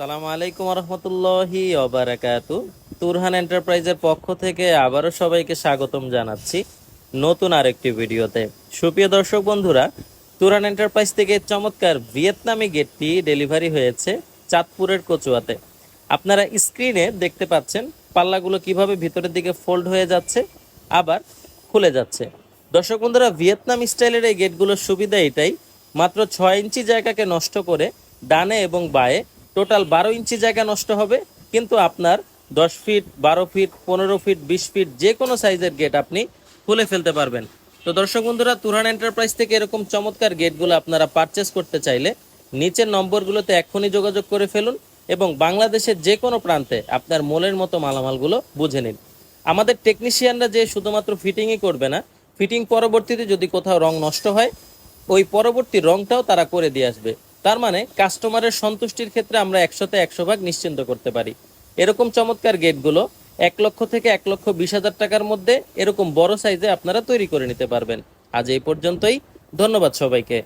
আসসালামু আলাইকুম রহমতুল্লাহি অবারাকাতু তুরহান এন্টারপ্রাইজের পক্ষ থেকে আবারও সবাইকে স্বাগতম জানাচ্ছি নতুন আরেকটি ভিডিওতে। সুপ্রিয় দর্শক বন্ধুরা, তুরহান এন্টারপ্রাইজ থেকে চমৎকার ভিয়েতনামি গেটটি ডেলিভারি হয়েছে চাঁদপুরের কচুয়াতে। আপনারা স্ক্রিনে দেখতে পাচ্ছেন পাল্লাগুলো কীভাবে ভিতরের দিকে ফোল্ড হয়ে যাচ্ছে, আবার খুলে যাচ্ছে। দর্শক বন্ধুরা, ভিয়েতনাম স্টাইলের এই গেটগুলোর সুবিধা এটাই, মাত্র ছয় ইঞ্চি জায়গাকে নষ্ট করে ডানে এবং বায়ে টোটাল বারো ইঞ্চি জায়গা নষ্ট হবে, কিন্তু আপনার দশ ফিট বারো ফিট পনেরো ফিট বিশ ফিট যে কোনো সাইজের গেট আপনি খুলে ফেলতে পারবেন। তো দর্শক বন্ধুরা, তুরহান এন্টারপ্রাইজ থেকে এরকম চমৎকার গেটগুলো আপনারা পারচেস করতে চাইলে নিচের নম্বরগুলোতে এক্ষুনি যোগাযোগ করে ফেলুন এবং বাংলাদেশের যে কোনো প্রান্তে আপনার মোলের মতো মালামালগুলো বুঝে নিন। আমাদের টেকনিশিয়ানরা যে শুধুমাত্র ফিটিংই করবে না ফিটিং পরবর্তীতে যদি কোথাও রং নষ্ট হয়, ওই পরবর্তী রংটাও তারা করে দিয়ে আসবে। তার মানে কাস্টমারের সন্তুষ্টির ক্ষেত্রে আমরা একশোতে একশো ভাগ নিশ্চিন্ত করতে পারি। এরকম চমৎকার গেটগুলো এক লক্ষ থেকে এক লক্ষ বিশ হাজার টাকার মধ্যে এরকম বড় সাইজে আপনারা তৈরি করে নিতে পারবেন। আজ এই পর্যন্তই। ধন্যবাদ সবাইকে।